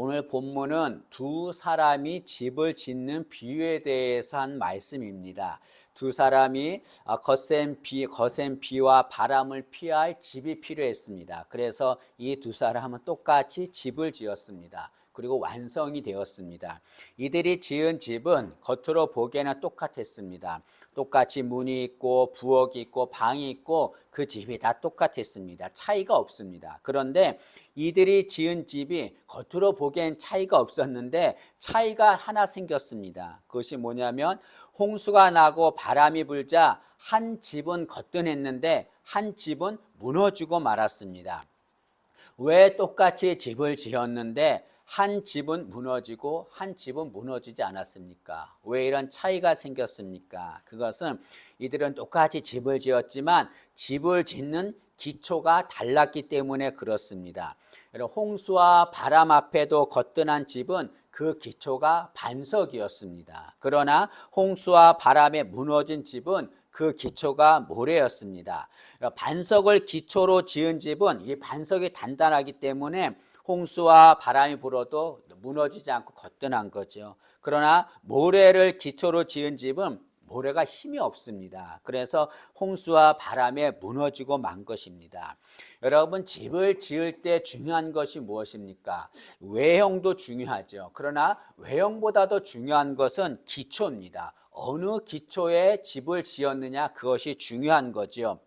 오늘 본문은 두 사람이 집을 짓는 비유에 대해서 한 말씀입니다. 두 사람이 아, 거센 비, 거센 비와 바람을 피할 집이 필요했습니다. 그래서 이 두 사람은 똑같이 집을 지었습니다. 그리고 완성이 되었습니다. 이들이 지은 집은 겉으로 보기에는 똑같았습니다. 똑같이 문이 있고 부엌이 있고 방이 있고 그 집이 다 똑같았습니다. 차이가 없습니다. 그런데 이들이 지은 집이 겉으로 보기엔 차이가 없었는데 차이가 하나 생겼습니다. 그것이 뭐냐면 홍수가 나고 바람이 불자 한 집은 거뜬했는데 한 집은 무너지고 말았습니다. 왜 똑같이 집을 지었는데 한 집은 무너지고 한 집은 무너지지 않았습니까? 왜 이런 차이가 생겼습니까? 그것은 이들은 똑같이 집을 지었지만 집을 짓는 기초가 달랐기 때문에 그렇습니다. 홍수와 바람 앞에도 거뜬한 집은 그 기초가 반석이었습니다. 그러나 홍수와 바람에 무너진 집은 그 기초가 모래였습니다. 반석을 기초로 지은 집은 이 반석이 단단하기 때문에 홍수와 바람이 불어도 무너지지 않고 거뜬한 거죠. 그러나 모래를 기초로 지은 집은 모래가 힘이 없습니다. 그래서 홍수와 바람에 무너지고 만 것입니다. 여러분 집을 지을 때 중요한 것이 무엇입니까? 외형도 중요하죠. 그러나 외형보다도 중요한 것은 기초입니다. 어느 기초에 집을 지었느냐 그것이 중요한 거죠.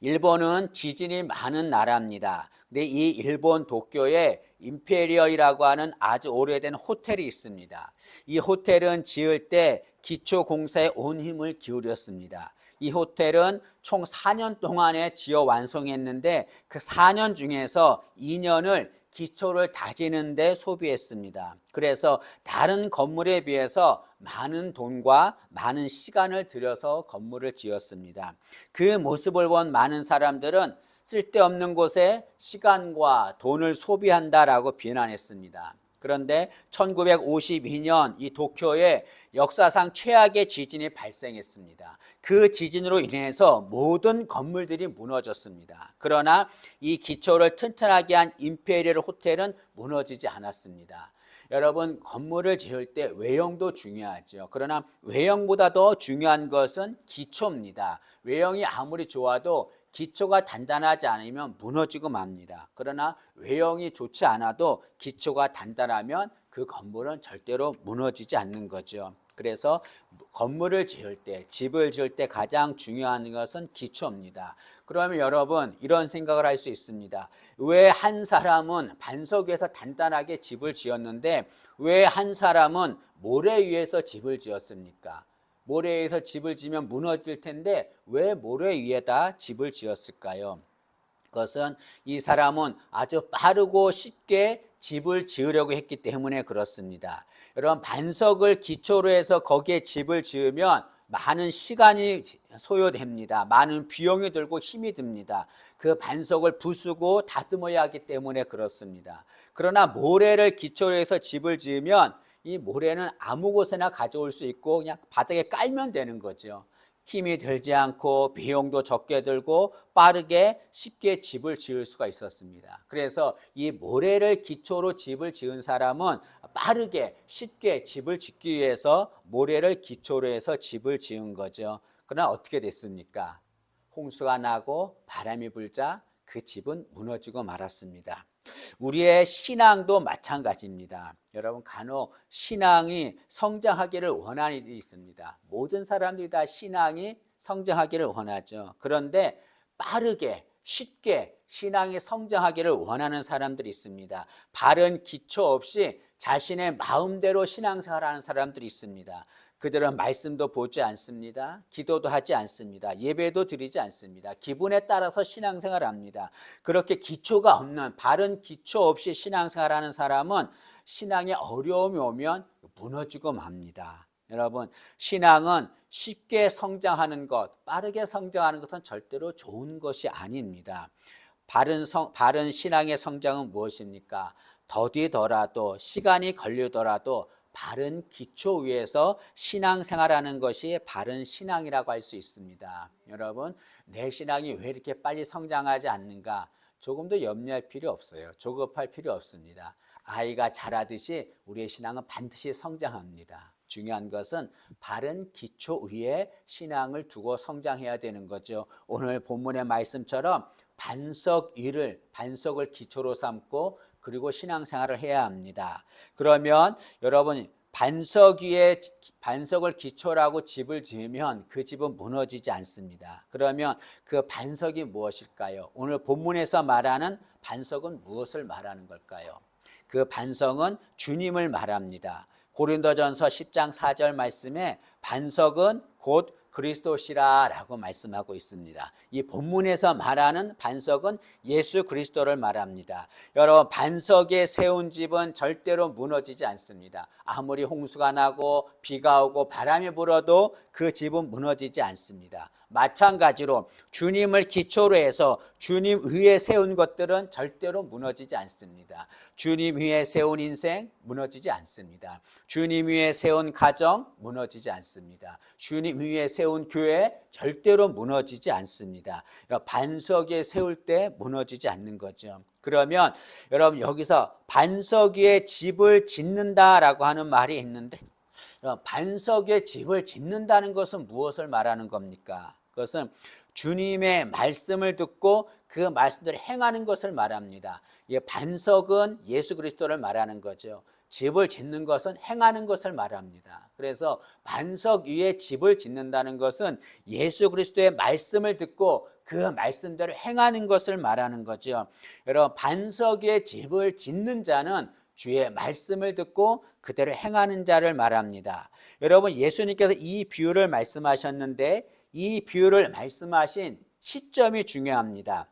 일본은 지진이 많은 나라입니다. 근데 이 일본 도쿄에 임페리얼이라고 하는 아주 오래된 호텔이 있습니다. 이 호텔은 지을 때 기초 공사에 온 힘을 기울였습니다. 이 호텔은 총 4년 동안에 지어 완성했는데 그 4년 중에서 2년을 기초를 다지는 데 소비했습니다. 그래서 다른 건물에 비해서 많은 돈과 많은 시간을 들여서 건물을 지었습니다. 그 모습을 본 많은 사람들은 쓸데없는 곳에 시간과 돈을 소비한다라고 비난했습니다. 그런데 1952년 이 도쿄에 역사상 최악의 지진이 발생했습니다. 그 지진으로 인해서 모든 건물들이 무너졌습니다. 그러나 이 기초를 튼튼하게 한 임페리얼 호텔은 무너지지 않았습니다. 여러분 건물을 지을 때 외형도 중요하죠. 그러나 외형보다 더 중요한 것은 기초입니다. 외형이 아무리 좋아도 기초가 단단하지 않으면 무너지고 맙니다. 그러나 외형이 좋지 않아도 기초가 단단하면 그 건물은 절대로 무너지지 않는 거죠. 그래서 건물을 지을 때, 집을 지을 때 가장 중요한 것은 기초입니다. 그러면 여러분 이런 생각을 할 수 있습니다. 왜 한 사람은 반석 위에서 단단하게 집을 지었는데 왜 한 사람은 모래 위에서 집을 지었습니까? 모래 위에서 집을 지면 무너질 텐데 왜 모래 위에다 집을 지었을까요? 그것은 이 사람은 아주 빠르고 쉽게 집을 지으려고 했기 때문에 그렇습니다. 여러분 반석을 기초로 해서 거기에 집을 지으면 많은 시간이 소요됩니다. 많은 비용이 들고 힘이 듭니다. 그 반석을 부수고 다듬어야 하기 때문에 그렇습니다. 그러나 모래를 기초로 해서 집을 지으면 이 모래는 아무 곳에나 가져올 수 있고 그냥 바닥에 깔면 되는 거죠. 힘이 들지 않고 비용도 적게 들고 빠르게 쉽게 집을 지을 수가 있었습니다. 그래서 이 모래를 기초로 집을 지은 사람은 빠르게 쉽게 집을 짓기 위해서 모래를 기초로 해서 집을 지은 거죠. 그러나 어떻게 됐습니까? 홍수가 나고 바람이 불자 그 집은 무너지고 말았습니다. 우리의 신앙도 마찬가지입니다. 여러분 간혹 신앙이 성장하기를 원하는 일이 있습니다. 모든 사람들이 다 신앙이 성장하기를 원하죠. 그런데 빠르게 쉽게 신앙이 성장하기를 원하는 사람들이 있습니다. 바른 기초 없이 자신의 마음대로 신앙생활하는 사람들이 있습니다. 그들은 말씀도 보지 않습니다. 기도도 하지 않습니다. 예배도 드리지 않습니다. 기분에 따라서 신앙생활을 합니다. 그렇게 기초가 없는 바른 기초 없이 신앙생활 하는 사람은 신앙에 어려움이 오면 무너지고 맙니다. 여러분, 신앙은 쉽게 성장하는 것, 빠르게 성장하는 것은 절대로 좋은 것이 아닙니다. 바른 성, 바른 신앙의 성장은 무엇입니까? 더디더라도 시간이 걸리더라도 바른 기초 위에서 신앙생활하는 것이 바른 신앙이라고 할 수 있습니다. 여러분, 내 신앙이 왜 이렇게 빨리 성장하지 않는가? 조금도 염려할 필요 없어요. 조급할 필요 없습니다. 아이가 자라듯이 우리의 신앙은 반드시 성장합니다. 중요한 것은 바른 기초 위에 신앙을 두고 성장해야 되는 거죠. 오늘 본문의 말씀처럼 반석 위를 반석을 기초로 삼고 그리고 신앙생활을 해야 합니다. 그러면 여러분 반석 위에 반석을 기초라고 집을 지으면 그 집은 무너지지 않습니다. 그러면 그 반석이 무엇일까요? 오늘 본문에서 말하는 반석은 무엇을 말하는 걸까요? 그 반석은 주님을 말합니다. 고린도전서 10장 4절 말씀에 반석은 곧 그리스도시라라고 말씀하고 있습니다. 이 본문에서 말하는 반석은 예수 그리스도를 말합니다. 여러분 반석에 세운 집은 절대로 무너지지 않습니다. 아무리 홍수가 나고 비가 오고 바람이 불어도 그 집은 무너지지 않습니다. 마찬가지로 주님을 기초로 해서 주님 위에 세운 것들은 절대로 무너지지 않습니다. 주님 위에 세운 인생 무너지지 않습니다. 주님 위에 세운 가정 무너지지 않습니다. 주님 위에 세운 교회 절대로 무너지지 않습니다. 반석 에 세울 때 무너지지 않는 거죠. 그러면 여러분 여기서 반석 위에 집을 짓는다라고 하는 말이 있는데 반석에 집을 짓는다는 것은 무엇을 말하는 겁니까? 그것은 주님의 말씀을 듣고 그 말씀대로 행하는 것을 말합니다. 이 반석은 예수 그리스도를 말하는 거죠. 집을 짓는 것은 행하는 것을 말합니다. 그래서 반석 위에 집을 짓는다는 것은 예수 그리스도의 말씀을 듣고 그 말씀대로 행하는 것을 말하는 거죠. 여러분 반석 위에 집을 짓는 자는 주의 말씀을 듣고 그대로 행하는 자를 말합니다. 여러분 예수님께서 이 비유를 말씀하셨는데 이 비유를 말씀하신 시점이 중요합니다.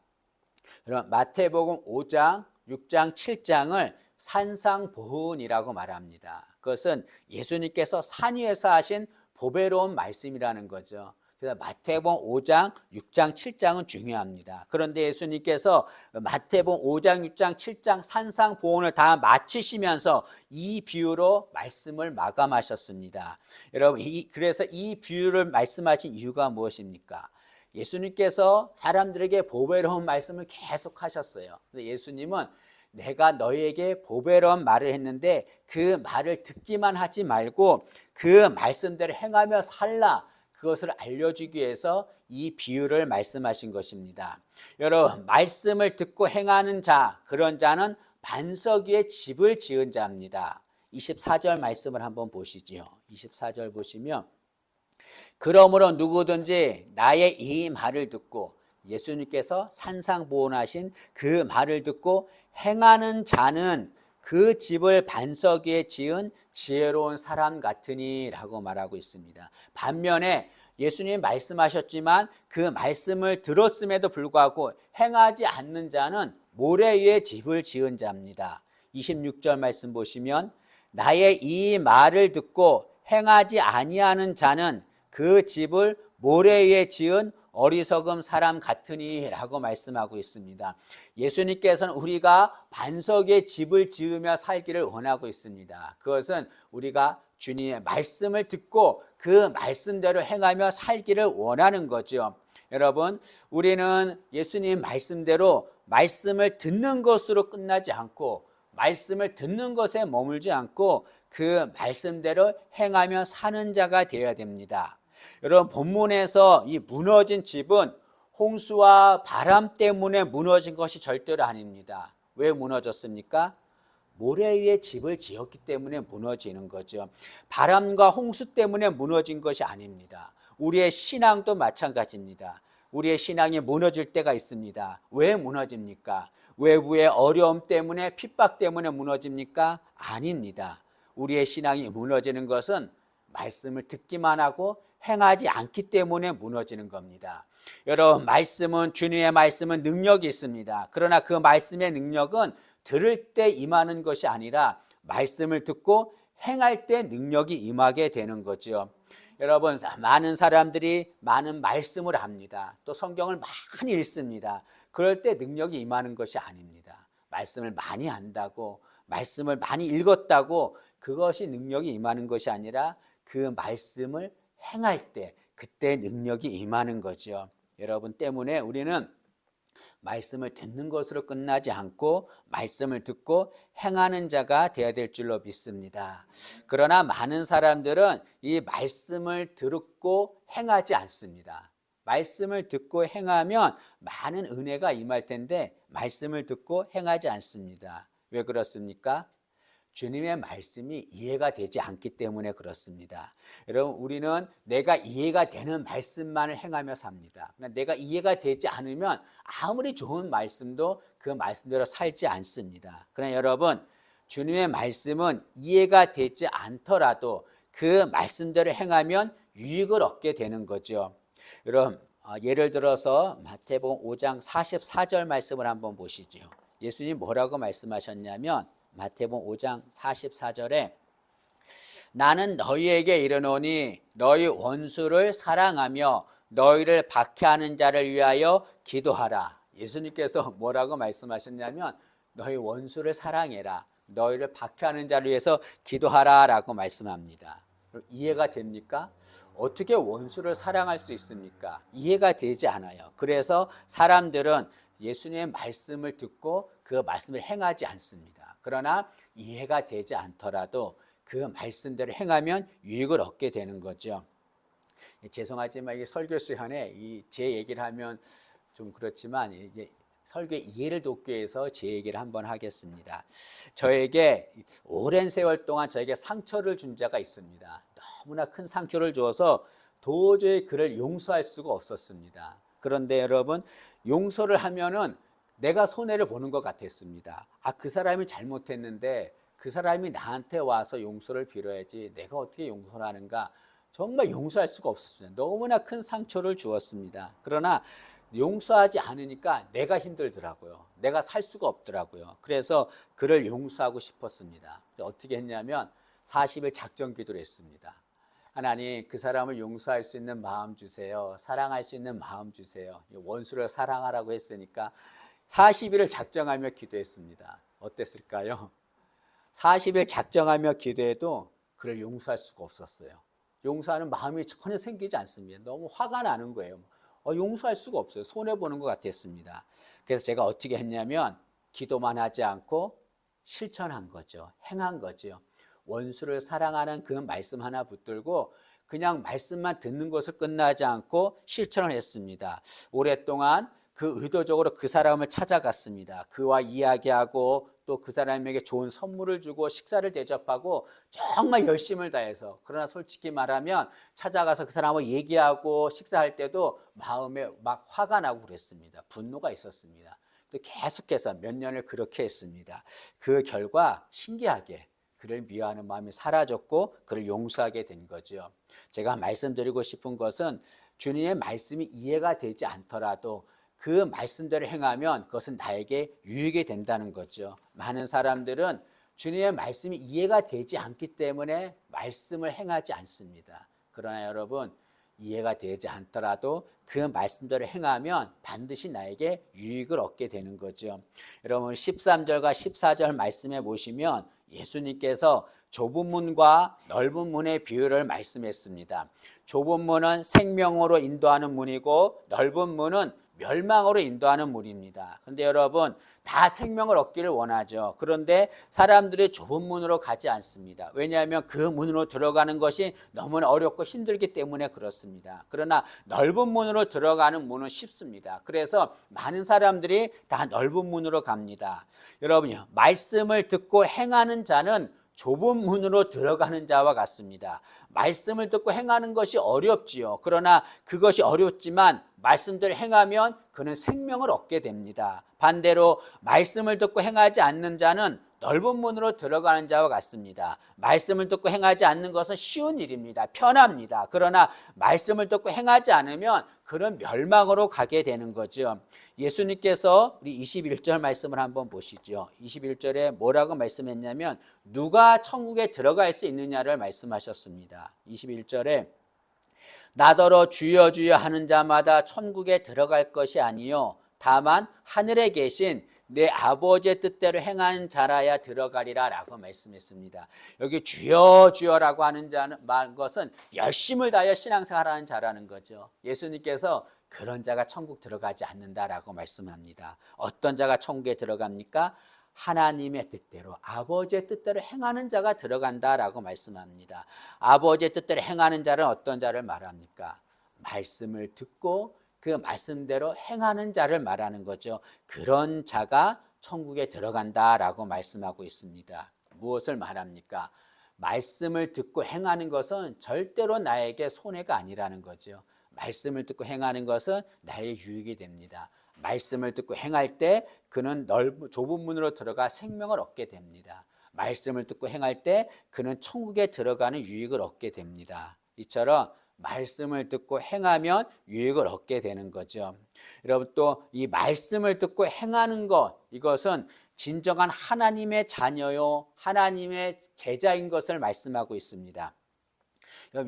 여러분 마태복음 5장, 6장, 7장을 산상보훈이라고 말합니다. 그것은 예수님께서 산 위에서 하신 보배로운 말씀이라는 거죠. 그래서 마태복음 5장, 6장, 7장은 중요합니다. 그런데 예수님께서 마태복음 5장, 6장, 7장 산상 보온을 다 마치시면서 이 비유로 말씀을 마감하셨습니다. 여러분, 이, 그래서 이 비유를 말씀하신 이유가 무엇입니까? 예수님께서 사람들에게 보배로운 말씀을 계속 하셨어요. 예수님은 내가 너에게 보배로운 말을 했는데 그 말을 듣기만 하지 말고 그 말씀대로 행하며 살라. 그것을 알려주기 위해서 이 비유를 말씀하신 것입니다. 여러분, 말씀을 듣고 행하는 자, 그런 자는 반석 위에 집을 지은 자입니다. 24절 말씀을 한번 보시지요. 24절 보시면 그러므로 누구든지 나의 이 말을 듣고 예수님께서 산상보온하신 그 말을 듣고 행하는 자는 그 집을 반석 위에 지은 지혜로운 사람 같으니라고 말하고 있습니다. 반면에 예수님 말씀하셨지만 그 말씀을 들었음에도 불구하고 행하지 않는 자는 모래 위에 집을 지은 자입니다. 26절 말씀 보시면 나의 이 말을 듣고 행하지 아니하는 자는 그 집을 모래 위에 지은 어리석음 사람 같으니라고 말씀하고 있습니다. 예수님께서는 우리가 반석에 집을 지으며 살기를 원하고 있습니다. 그것은 우리가 주님의 말씀을 듣고 그 말씀대로 행하며 살기를 원하는 거죠. 여러분, 우리는 예수님 말씀대로 말씀을 듣는 것으로 끝나지 않고 말씀을 듣는 것에 머물지 않고 그 말씀대로 행하며 사는 자가 되어야 됩니다. 여러분 본문에서 이 무너진 집은 홍수와 바람 때문에 무너진 것이 절대로 아닙니다. 왜 무너졌습니까? 모래 위에 집을 지었기 때문에 무너지는 거죠. 바람과 홍수 때문에 무너진 것이 아닙니다. 우리의 신앙도 마찬가지입니다. 우리의 신앙이 무너질 때가 있습니다. 왜 무너집니까? 외부의 어려움 때문에 핍박 때문에 무너집니까? 아닙니다. 우리의 신앙이 무너지는 것은 말씀을 듣기만 하고 행하지 않기 때문에 무너지는 겁니다. 여러분, 말씀은, 주님의 말씀은 능력이 있습니다. 그러나 그 말씀의 능력은 들을 때 임하는 것이 아니라 말씀을 듣고 행할 때 능력이 임하게 되는 거죠. 여러분, 많은 사람들이 많은 말씀을 합니다. 또 성경을 많이 읽습니다. 그럴 때 능력이 임하는 것이 아닙니다. 말씀을 많이 한다고, 말씀을 많이 읽었다고 그것이 능력이 임하는 것이 아니라 그 말씀을 행할 때 그때 능력이 임하는 거죠. 여러분 때문에 우리는 말씀을 듣는 것으로 끝나지 않고 말씀을 듣고 행하는 자가 되어야 될 줄로 믿습니다. 그러나 많은 사람들은 이 말씀을 듣고 행하지 않습니다. 말씀을 듣고 행하면 많은 은혜가 임할 텐데 말씀을 듣고 행하지 않습니다. 왜 그렇습니까? 주님의 말씀이 이해가 되지 않기 때문에 그렇습니다. 여러분, 우리는 내가 이해가 되는 말씀만을 행하며 삽니다. 그러나 내가 이해가 되지 않으면 아무리 좋은 말씀도 그 말씀대로 살지 않습니다. 그러나 여러분, 주님의 말씀은 이해가 되지 않더라도 그 말씀대로 행하면 유익을 얻게 되는 거죠. 여러분, 어, 예를 들어서 마태복음 5장 44절 말씀을 한번 보시죠. 예수님 뭐라고 말씀하셨냐면 마태복음 5장 44절에 나는 너희에게 이르노니 너희 원수를 사랑하며 너희를 박해하는 자를 위하여 기도하라. 예수님께서 뭐라고 말씀하셨냐면 너희 원수를 사랑해라. 너희를 박해하는 자를 위해서 기도하라라고 말씀합니다. 이해가 됩니까? 어떻게 원수를 사랑할 수 있습니까? 이해가 되지 않아요. 그래서 사람들은 예수님의 말씀을 듣고 그 말씀을 행하지 않습니다. 그러나 이해가 되지 않더라도 그 말씀대로 행하면 유익을 얻게 되는 거죠. 죄송하지만 이 설교 시간에 이 제 얘기를 하면 좀 그렇지만 이제 설교 이해를 돕기 위해서 제 얘기를 한번 하겠습니다. 저에게 오랜 세월 동안 저에게 상처를 준 자가 있습니다. 너무나 큰 상처를 주어서 도저히 그를 용서할 수가 없었습니다. 그런데 여러분 용서를 하면은 내가 손해를 보는 것 같았습니다. 아, 그 사람이 잘못했는데 그 사람이 나한테 와서 용서를 빌어야지 내가 어떻게 용서를 하는가 정말 용서할 수가 없었습니다. 너무나 큰 상처를 주었습니다. 그러나 용서하지 않으니까 내가 힘들더라고요. 내가 살 수가 없더라고요. 그래서 그를 용서하고 싶었습니다. 어떻게 했냐면 40일 작전 기도를 했습니다. 하나님 그 사람을 용서할 수 있는 마음 주세요. 사랑할 수 있는 마음 주세요. 원수를 사랑하라고 했으니까 40일을 작정하며 기도했습니다. 어땠을까요? 40일 작정하며 기도해도 그를 용서할 수가 없었어요. 용서하는 마음이 전혀 생기지 않습니다. 너무 화가 나는 거예요. 어, 용서할 수가 없어요. 손해보는 것 같았습니다. 그래서 제가 어떻게 했냐면 기도만 하지 않고 실천한 거죠. 행한 거죠. 원수를 사랑하는 그 말씀 하나 붙들고 그냥 말씀만 듣는 것을 끝나지 않고 실천을 했습니다. 오랫동안 그 의도적으로 그 사람을 찾아갔습니다. 그와 이야기하고 또 그 사람에게 좋은 선물을 주고 식사를 대접하고 정말 열심을 다해서 그러나 솔직히 말하면 찾아가서 그 사람하고 얘기하고 식사할 때도 마음에 막 화가 나고 그랬습니다. 분노가 있었습니다. 또 계속해서 몇 년을 그렇게 했습니다. 그 결과 신기하게 그를 미워하는 마음이 사라졌고 그를 용서하게 된 거죠. 제가 말씀드리고 싶은 것은 주님의 말씀이 이해가 되지 않더라도 그 말씀대로 행하면 그것은 나에게 유익이 된다는 거죠. 많은 사람들은 주님의 말씀이 이해가 되지 않기 때문에 말씀을 행하지 않습니다. 그러나 여러분, 이해가 되지 않더라도 그 말씀대로 행하면 반드시 나에게 유익을 얻게 되는 거죠. 여러분 13절과 14절 말씀해 보시면 예수님께서 좁은 문과 넓은 문의 비유를 말씀했습니다. 좁은 문은 생명으로 인도하는 문이고 넓은 문은 멸망으로 인도하는 문입니다. 근데 여러분 다 생명을 얻기를 원하죠. 그런데 사람들이 좁은 문으로 가지 않습니다. 왜냐하면 그 문으로 들어가는 것이 너무나 어렵고 힘들기 때문에 그렇습니다. 그러나 넓은 문으로 들어가는 문은 쉽습니다. 그래서 많은 사람들이 다 넓은 문으로 갑니다. 여러분요, 말씀을 듣고 행하는 자는 좁은 문으로 들어가는 자와 같습니다. 말씀을 듣고 행하는 것이 어렵지요. 그러나 그것이 어렵지만 말씀대로 행하면 그는 생명을 얻게 됩니다. 반대로 말씀을 듣고 행하지 않는 자는 넓은 문으로 들어가는 자와 같습니다. 말씀을 듣고 행하지 않는 것은 쉬운 일입니다. 편합니다. 그러나 말씀을 듣고 행하지 않으면 그런 멸망으로 가게 되는 거죠. 예수님께서 우리 21절 말씀을 한번 보시죠. 21절에 뭐라고 말씀했냐면 누가 천국에 들어갈 수 있느냐를 말씀하셨습니다. 21절에 나더러 주여 주여 하는 자마다 천국에 들어갈 것이 아니요 다만 하늘에 계신 내 아버지의 뜻대로 행한 자라야 들어가리라 라고 말씀했습니다. 여기 주여 주여라고 하는 자는 말 것은 열심을 다하여 신앙생활하는 자라는 거죠. 예수님께서 그런 자가 천국 들어가지 않는다라고 말씀합니다. 어떤 자가 천국에 들어갑니까? 하나님의 뜻대로 아버지의 뜻대로 행하는 자가 들어간다라고 말씀합니다. 아버지의 뜻대로 행하는 자는 어떤 자를 말합니까? 말씀을 듣고 그 말씀대로 행하는 자를 말하는 거죠. 그런 자가 천국에 들어간다라고 말씀하고 있습니다. 무엇을 말합니까? 말씀을 듣고 행하는 것은 절대로 나에게 손해가 아니라는 거죠. 말씀을 듣고 행하는 것은 나의 유익이 됩니다. 말씀을 듣고 행할 때 그는 넓은 좁은 문으로 들어가 생명을 얻게 됩니다. 말씀을 듣고 행할 때 그는 천국에 들어가는 유익을 얻게 됩니다. 이처럼 말씀을 듣고 행하면 유익을 얻게 되는 거죠. 여러분 또 이 말씀을 듣고 행하는 것 이것은 진정한 하나님의 자녀요 하나님의 제자인 것을 말씀하고 있습니다.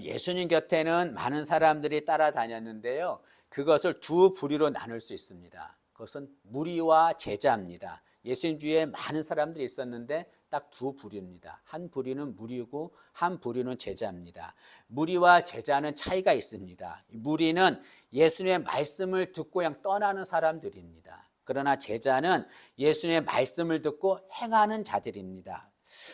예수님 곁에는 많은 사람들이 따라다녔는데요. 그것을 두 부류로 나눌 수 있습니다. 그것은 무리와 제자입니다. 예수님 주위에 많은 사람들이 있었는데 딱 두 부류입니다. 한 부류는 무리고 한 부류는 제자입니다. 무리와 제자는 차이가 있습니다. 무리는 예수님의 말씀을 듣고 그냥 떠나는 사람들입니다. 그러나 제자는 예수님의 말씀을 듣고 행하는 자들입니다.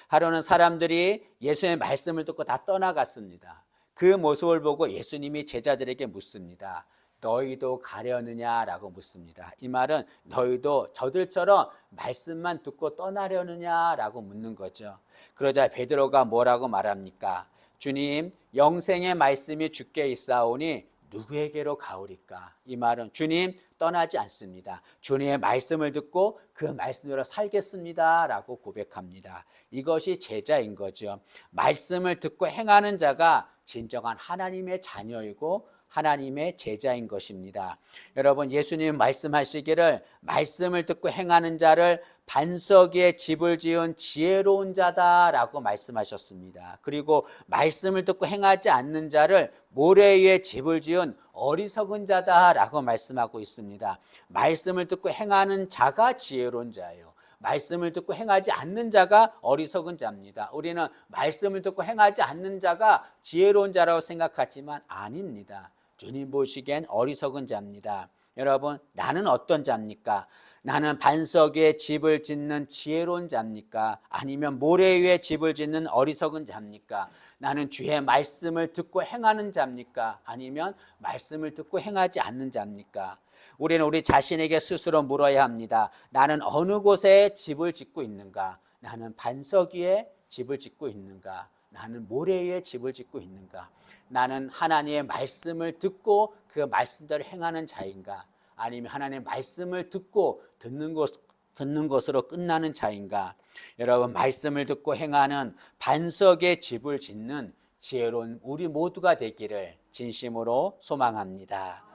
하루는 사람들이 예수님의 말씀을 듣고 다 떠나갔습니다. 그 모습을 보고 예수님이 제자들에게 묻습니다. 너희도 가려느냐라고 묻습니다. 이 말은 너희도 저들처럼 말씀만 듣고 떠나려느냐라고 묻는 거죠. 그러자 베드로가 뭐라고 말합니까? 주님, 영생의 말씀이 주께 있사오니 누구에게로 가오리까? 이 말은 주님 떠나지 않습니다. 주님의 말씀을 듣고 그 말씀대로 살겠습니다 라고 고백합니다. 이것이 제자인 거죠. 말씀을 듣고 행하는 자가 진정한 하나님의 자녀이고 하나님의 제자인 것입니다. 여러분 예수님 말씀하시기를 말씀을 듣고 행하는 자를 반석 위에 집을 지은 지혜로운 자다라고 말씀하셨습니다. 그리고 말씀을 듣고 행하지 않는 자를 모래 위에 집을 지은 어리석은 자다라고 말씀하고 있습니다. 말씀을 듣고 행하는 자가 지혜로운 자예요. 말씀을 듣고 행하지 않는 자가 어리석은 자입니다. 우리는 말씀을 듣고 행하지 않는 자가 지혜로운 자라고 생각하지만 아닙니다. 주님 보시기엔 어리석은 자입니다. 여러분, 나는 어떤 자입니까? 나는 반석 위에 집을 짓는 지혜로운 자입니까? 아니면 모래 위에 집을 짓는 어리석은 자입니까? 나는 주의 말씀을 듣고 행하는 자입니까? 아니면 말씀을 듣고 행하지 않는 자입니까? 우리는 우리 자신에게 스스로 물어야 합니다. 나는 어느 곳에 집을 짓고 있는가? 나는 반석 위에 집을 짓고 있는가? 나는 모래 위에 집을 짓고 있는가? 나는 하나님의 말씀을 듣고 그 말씀대로 행하는 자인가? 아니면 하나님의 말씀을 듣고 듣는 것 듣는 것으로 끝나는 자인가? 여러분 말씀을 듣고 행하는 반석의 집을 짓는 지혜로운 우리 모두가 되기를 진심으로 소망합니다.